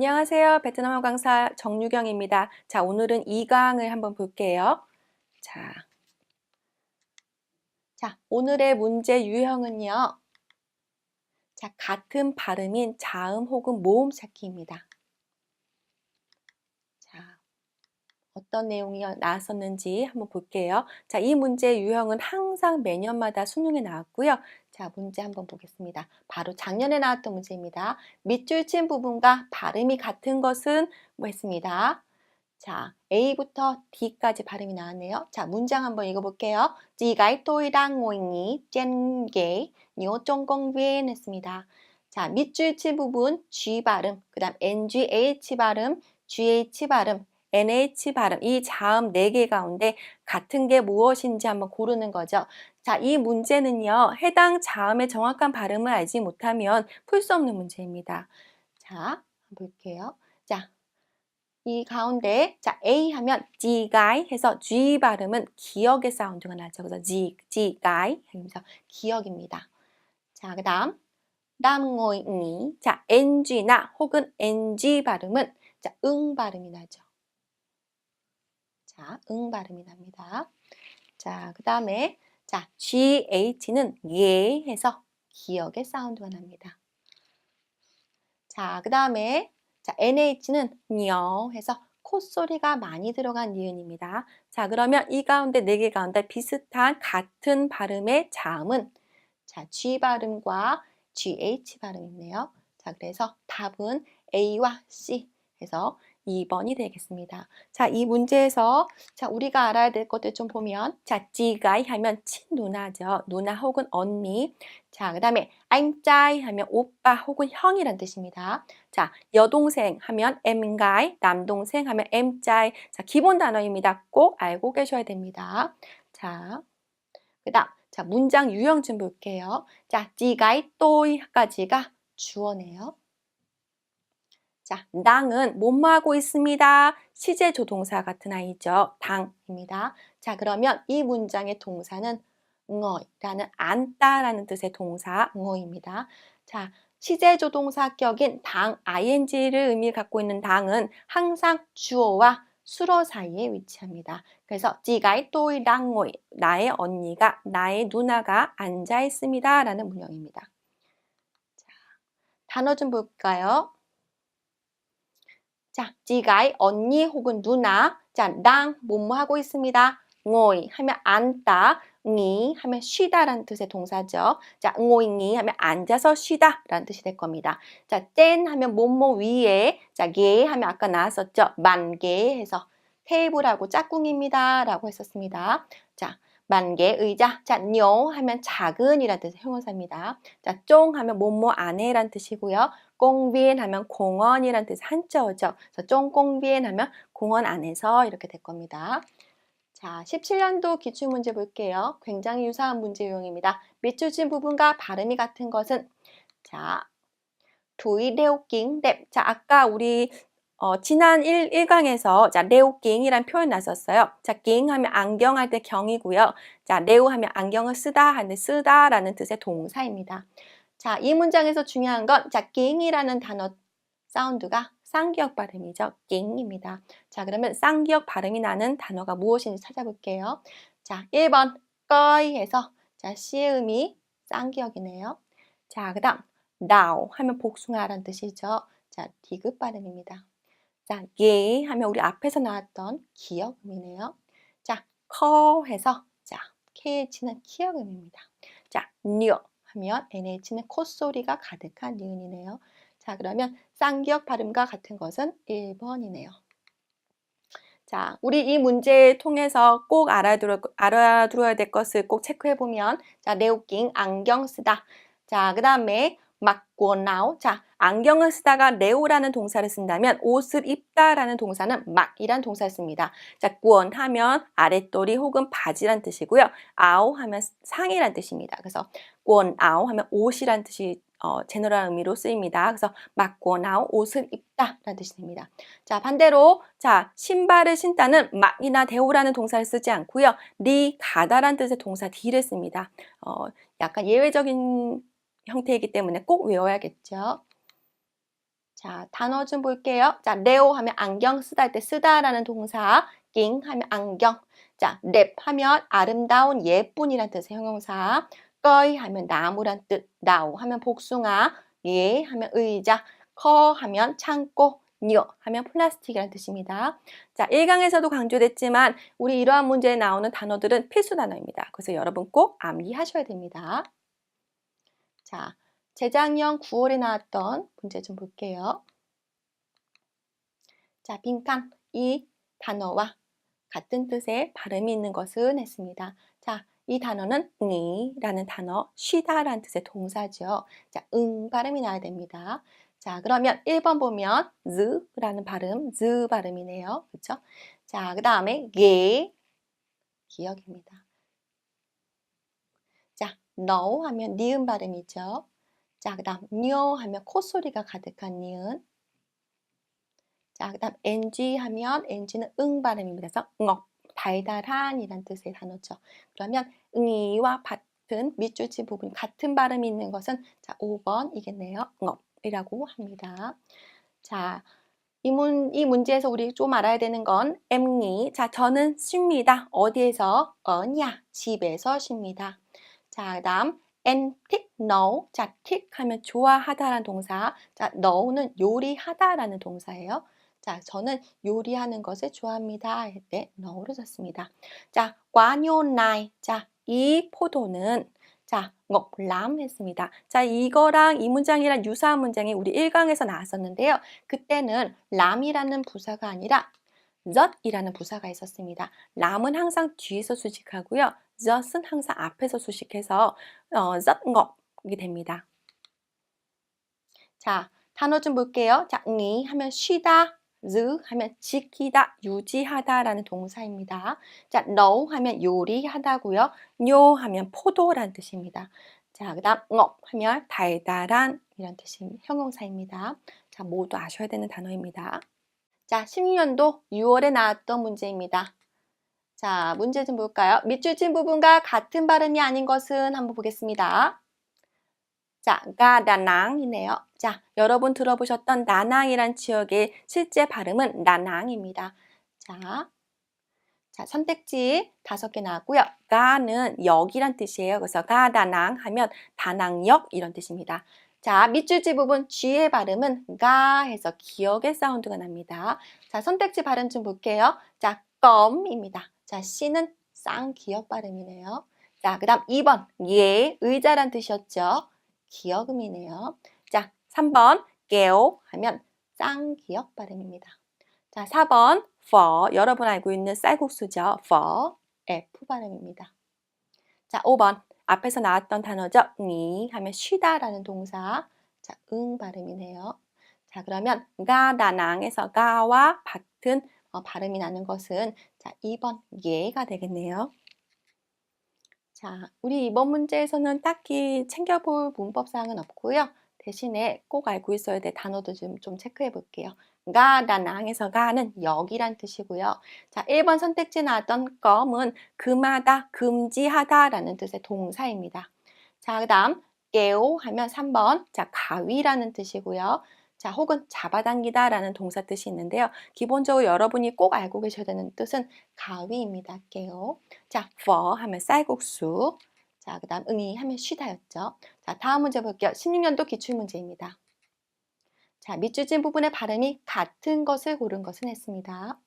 안녕하세요. 베트남어 강사 정유경입니다. 자, 오늘은 이 강을 한번 볼게요. 자, 자, 오늘의 문제 유형은요. 자, 같은 발음인 자음 혹은 모음 찾기입니다. 자, 어떤 내용이 나왔었는지 한번 볼게요. 자, 이 문제 유형은 항상 매년마다 수능에 나왔고요. 자, 문제 한번 보겠습니다. 바로 작년에 나왔던 문제입니다. 밑줄 친 부분과 발음이 같은 것은 뭐 했습니다. 자, A부터 D까지 발음이 나왔네요. 자, 문장 한번 읽어볼게요. Ghế nhớ trong công viên 했습니다. 자, 밑줄 친 부분 G 발음, 그 다음 NGH 발음, GH 발음, NH 발음 이 자음 4개 가운데 같은 게 무엇인지 한번 고르는 거죠. 자, 이 문제는요. 해당 자음의 정확한 발음을 알지 못하면 풀 수 없는 문제입니다. 자, 볼게요. 자, 이 가운데 자 A 하면 지가이 해서 G 발음은 기억의 사운드가 나죠. 그래서 지, 지가이 하면서 기억입니다. 자, 그 다음 남고잉이 자, NG나 혹은 NG 발음은 자, 응 발음이 나죠. 자, 응 발음이 납니다. 자, 그 다음에 자, GH는 예 해서 기억의 사운드가 납니다. 자, 그 다음에 자, NH는 녀 해서 콧소리가 많이 들어간 니은입니다. 자, 그러면 이 가운데 네 개 가운데 비슷한 같은 발음의 자음은 자, G 발음과 GH 발음이네요. 자, 그래서 답은 A와 C 해서 2번이 되겠습니다. 자, 이 문제에서 자, 우리가 알아야 될 것들 좀 보면 자, 지가이 하면 친누나죠. 누나 혹은 언니. 자, 그다음에 안짜이 하면 오빠 혹은 형이란 뜻입니다. 자, 여동생 하면 엠가이, 남동생 하면 엠짜이. 자, 기본 단어입니다. 꼭 알고 계셔야 됩니다. 자, 그다음 자, 문장 유형 좀 볼게요. 자, 지가이 또이까지가 주어네요. 자, 당은 뭐뭐 하고 있습니다. 시제 조동사 같은 아이죠. 당입니다. 자, 그러면 이 문장의 동사는 응어라는 안다라는 뜻의 동사 응어입니다. 자, 시제 조동사 격인 당 ing를 의미 갖고 있는 당은 항상 주어와 수로 사이에 위치합니다. 그래서 지가이 또이 랑 오이 나의 언니가 나의 누나가 앉아 있습니다라는 문형입니다. 자, 단어 좀 볼까요? 자, 지가이 언니 혹은 누나. 자, 랑 뭐뭐 하고 있습니다. ngồi 하면 앉다, 니 하면 쉬다라는 뜻의 동사죠. 자, ngồi 하면 앉아서 쉬다라는 뜻이 될 겁니다. 자, 젠 하면 뭐뭐 위에, 자, 게 하면 아까 나왔었죠. 만개 해서 테이블하고 짝꿍입니다라고 했었습니다. 자, 만개 의자. 자, 뇨 하면 작은이라는 뜻의 형용사입니다. 자, 쫑 하면 뭐뭐 안에란 뜻이고요. 꽁비엔 하면 공원이란 뜻의 한자어죠. 쫑꽁비엔 하면 공원 안에서 이렇게 될 겁니다. 자, 17년도 기출문제 볼게요. 굉장히 유사한 문제 유형입니다. 밑줄 친 부분과 발음이 같은 것은 자, 두이레오깅 랩. 자, 아까 우리 어, 지난 1, 1강에서 자, 레오깅이란 표현 나섰어요. 자, 깅 하면 안경 할 때 경이고요. 자, 레오 하면 안경을 쓰다 하는 쓰다라는 뜻의 동사입니다. 자, 이 문장에서 중요한 건 자, 깅이라는 단어 사운드가 쌍기역 발음이죠. 깅입니다. 자, 그러면 쌍기역 발음이 나는 단어가 무엇인지 찾아볼게요. 자, 1번 꺼이 해서 자, 시음이 쌍기역이네요. 자, 그 다음 now 하면 복숭아라는 뜻이죠. 자, 디귿 발음입니다. 자, 예 하면 우리 앞에서 나왔던 기억음이네요. 자, 커 해서 자, KH는 키역음입니다. 자, 뉴 하면 NH는 콧소리가 가득한 니은이네요. 자, 그러면 쌍기역 발음과 같은 것은 1번이네요. 자, 우리 이 문제 통해서 꼭 알아들어, 알아들어야 될 것을 꼭 체크해보면 자, 레오깅 안경 쓰다. 자, 그 다음에 막고 나오. 자, 안경을 쓰다가 레오라는 동사를 쓴다면 옷을 입다라는 동사는 막이란 동사를 씁니다. 자, 권 하면 아랫도리 혹은 바지란 뜻이고요. 아오 하면 상이란 뜻입니다. 그래서 권 아오 하면 옷이란 뜻이 어, 제너럴 의미로 쓰입니다. 그래서 막고 나오 옷을 입다 라는 뜻이 됩니다. 자, 반대로 자, 신발을 신다는 막이나 대오라는 동사를 쓰지 않고요. 리 가다라는 뜻의 동사 디를 씁니다. 어, 약간 예외적인 형태이기 때문에 꼭 외워야겠죠. 자, 단어 좀 볼게요. 자, 레오 하면 안경 쓰다 할 때 쓰다라는 동사, 깅 하면 안경. 자, 랩 하면 아름다운 예쁜이란 뜻의 형용사. 꺼이 하면 나무란 뜻, 나우 하면 복숭아, 예 하면 의자, 커 하면 창고, 녀 하면 플라스틱이라는 뜻입니다. 자, 1강에서도 강조됐지만 우리 이러한 문제에 나오는 단어들은 필수 단어입니다. 그래서 여러분 꼭 암기하셔야 됩니다. 자, 재작년 9월에 나왔던 문제 좀 볼게요. 자, 빈칸 이 단어와 같은 뜻의 발음이 있는 것은 했습니다. 자, 이 단어는 응이라는 단어, 쉬다라는 뜻의 동사죠. 자, 응 발음이 나야 됩니다. 자, 그러면 1번 보면 즈라는 발음, 즈 발음이네요. 그렇죠? 자, 그 다음에 게 기억입니다. 자, no 하면 니은 발음이죠. 자, 그 다음 뇨 하면 콧소리가 가득한 니은. 자, 그 다음 ng 하면 ng는 응 발음입니다. 그래서 응억, 달달한이란 뜻의 단어죠. 그러면 응이와 같은 밑줄치 부분 같은 발음이 있는 것은 자, 5번이겠네요. 응업이라고 합니다. 자, 이, 문, 이 문제에서 우리 좀 알아야 되는 건 엠니. 자, 저는 쉽니다. 어디에서? 어냐? 집에서 쉽니다. 자, 그 다음 tick know. 자, tick 하면 좋아하다라는 동사. 자, know는 요리하다라는 동사예요. 자, 저는 요리하는 것을 좋아합니다. 할때 know를 썼습니다. 자, 과뇨나이. 자, 이 포도는 자, ngọc 했습니다. 자, 이거랑 이 문장이랑 유사한 문장이 우리 1강에서 나왔었는데요. 그때는 람이라는 부사가 아니라 젖이라는 부사가 있었습니다. 람은 항상 뒤에서 수식하고요. 젖은 항상 앞에서 수식해서 어, 젖ngọc 이 됩니다. 자, 단어 좀 볼게요. 자, 니 하면 쉬다, 즈 하면 지키다, 유지하다라는 동사입니다. 자, no 하면 요리하다고요. 뇨 하면 포도라는 뜻입니다. 자, 그다음 ngọc 하면 달달한 이런 뜻의 형용사입니다. 자, 모두 아셔야 되는 단어입니다. 자, 16년도 6월에 나왔던 문제입니다. 자, 문제 좀 볼까요? 밑줄 친 부분과 같은 발음이 아닌 것은 한번 보겠습니다. 자, 가다낭이네요. 자, 여러분 들어보셨던 나낭이란 지역의 실제 발음은 나낭입니다. 자, 자 선택지 다섯 개 나왔고요. 가는 역이란 뜻이에요. 그래서 가다낭 하면 다낭역 이런 뜻입니다. 자, 밑줄지 부분 G의 발음은 가 해서 기억의 사운드가 납니다. 자, 선택지 발음 좀 볼게요. 자, 껌입니다. 자, C는 쌍기역 발음이네요. 자, 그 다음 2번 예, 의자란 뜻이었죠. 기역음이네요. 자, 3번 깨오 하면 쌍 기역 발음입니다. 자, 4번 for 여러분 알고 있는 쌀국수죠. for F 발음입니다. 자, 5번 앞에서 나왔던 단어죠. 니 하면 쉬다라는 동사. 자, 응 발음이네요. 자, 그러면 가다낭에서 가와 같은 어, 발음이 나는 것은 자, 2번 예가 되겠네요. 자, 우리 이번 문제에서는 딱히 챙겨볼 문법사항은 없고요. 대신에 꼭 알고 있어야 될 단어도 좀, 좀 체크해 볼게요. 가, 다낭에서 가는 여기란 뜻이고요. 자, 1번 선택지에 나왔던 껌은 금하다, 금지하다 라는 뜻의 동사입니다. 자, 그 다음 깨오 하면 3번, 자, 가위라는 뜻이고요. 자, 혹은 잡아당기다 라는 동사 뜻이 있는데요. 기본적으로 여러분이 꼭 알고 계셔야 되는 뜻은 가위입니다. 깨요. 자, for 하면 쌀국수. 자, 그 다음 응이 하면 쉬다였죠. 자, 다음 문제 볼게요. 16년도 기출문제입니다. 자, 밑줄진 부분의 발음이 같은 것을 고른 것은 했습니다.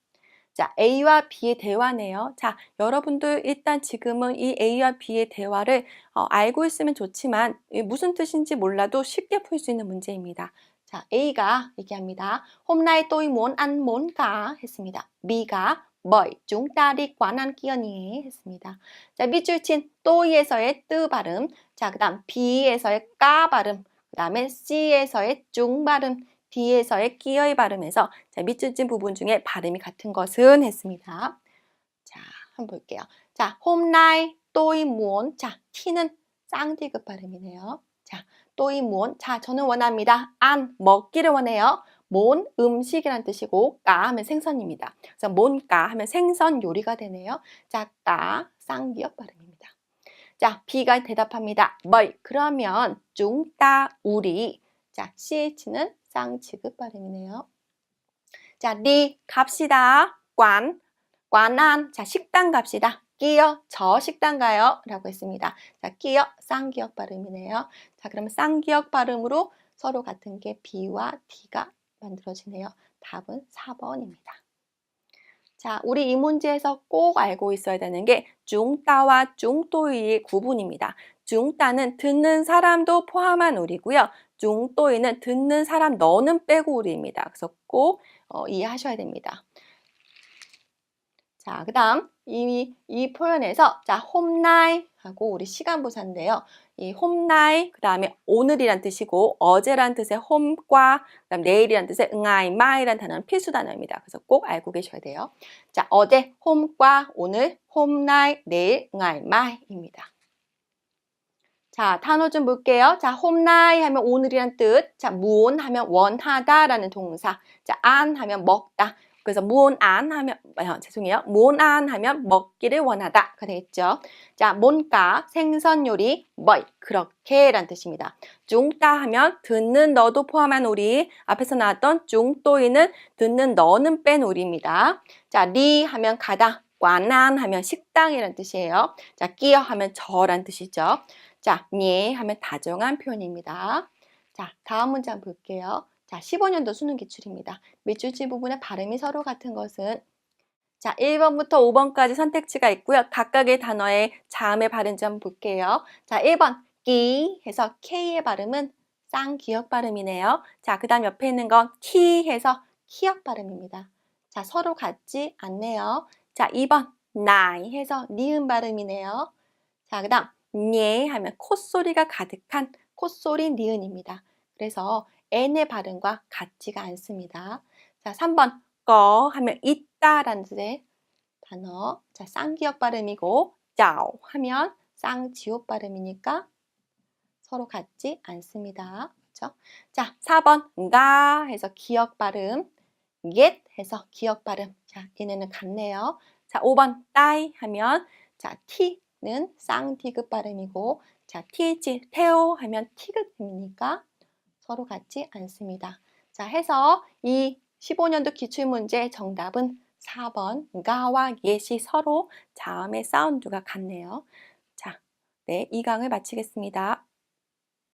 자, A와 B의 대화네요. 자, 여러분들 일단 지금은 이 A와 B의 대화를 어, 알고 있으면 좋지만 무슨 뜻인지 몰라도 쉽게 풀 수 있는 문제입니다. 자, A가 얘기합니다. Hôm nay tôi muốn ăn món cá 했습니다. B가 bởi chúng ta đi quán ăn kia nhé 했습니다. 자, 밑줄 친 또이에서의 뜨 발음. 자, 그 다음 B에서의 까 발음. 그 다음에 C에서의 중 발음. D에서의 끼어의 발음에서 자, 밑줄 친 부분 중에 발음이 같은 것은 했습니다. 자, 한번 볼게요. 자, hôm nay tôi muốn 자, T는 쌍디귿 발음이네요. 자, 또이 무온. 자, 저는 원합니다. 안, 먹기를 원해요. 몬, 음식이란 뜻이고, 까 하면 생선입니다. 그래서 몬까 하면 생선 요리가 되네요. 자, 까, 쌍기역 발음입니다. 자, B가 대답합니다. 뭘, 그러면 중, 따, 우리. 자, CH는 쌍지급 발음이네요. 자, 리 갑시다. 관, 관안. 자, 식당 갑시다. 끼어, 저 식당 가요. 라고 했습니다. 자, 끼어, 쌍기역 발음이네요. 자, 그러면 쌍기역 발음으로 서로 같은 게 B와 T가 만들어지네요. 답은 4번입니다. 자, 우리 이 문제에서 꼭 알고 있어야 되는 게 중따와 중또이의 구분입니다. 중따는 듣는 사람도 포함한 우리고요. 중또이는 듣는 사람 너는 빼고 우리입니다. 그래서 꼭 어, 이해하셔야 됩니다. 자, 그 다음 이, 이 표현에서 자, 홈나이 하고 우리 시간 부사인데요. 이 홈나이, 그 다음에 오늘이란 뜻이고 어제란 뜻의 홈과 그 다음 내일이란 뜻의 응아이, 마이란 단어는 필수 단어입니다. 그래서 꼭 알고 계셔야 돼요. 자, 어제 홈과 오늘 홈나이, 내일 응아이, 마이입니다. 자, 단어 좀 볼게요. 자, 홈나이 하면 오늘이란 뜻. 자, 무온 하면 원하다라는 동사. 자, 안 하면 먹다. 그래서 무온안 하면 아, 죄송해요. 무온안 하면 먹기를 원하다가 되겠죠. 자, 뭔가 생선 요리 뭐이 그렇게란 뜻입니다. 중따 하면 듣는 너도 포함한 우리 앞에서 나왔던 중또이는 듣는 너는 뺀 우리입니다. 자, 리 하면 가다. 관안 하면 식당이란 뜻이에요. 자, 끼어 하면 저란 뜻이죠. 자, 니 하면 다정한 표현입니다. 자, 다음 한번 볼게요. 자, 15년도 수능 기출입니다. 밑줄치 부분의 발음이 서로 같은 것은 자, 1번부터 5번까지 선택지가 있고요. 각각의 단어의 자음의 발음지 한번 볼게요. 자, 1번 끼 해서 K의 발음은 쌍기역 발음이네요. 자, 그 다음 옆에 있는 건 키 해서 키역 발음입니다. 자, 서로 같지 않네요. 자, 2번 나이 해서 니은 발음이네요. 자, 그 다음 예 하면 콧소리가 가득한 콧소리 니은입니다. 그래서 n의 발음과 같지가 않습니다. 자, 3번 꺼 하면 있다라는 뜻의 단어. 자, 쌍기역 발음이고 짜오 하면 쌍지옥 발음이니까 서로 같지 않습니다. 그렇죠? 자, 4번 가 해서 기역 발음, get 해서 기역 발음. 자, 얘네는 같네요. 자, 5번 따이 하면 자, t는 쌍디귿 발음이고 자, th 태오 하면 티귿입니까? 서로 같지 않습니다. 자, 해서 이 15년도 기출문제 정답은 4번 가와 예시 서로 자음의 사운드가 같네요. 자, 네, 이 강을 마치겠습니다.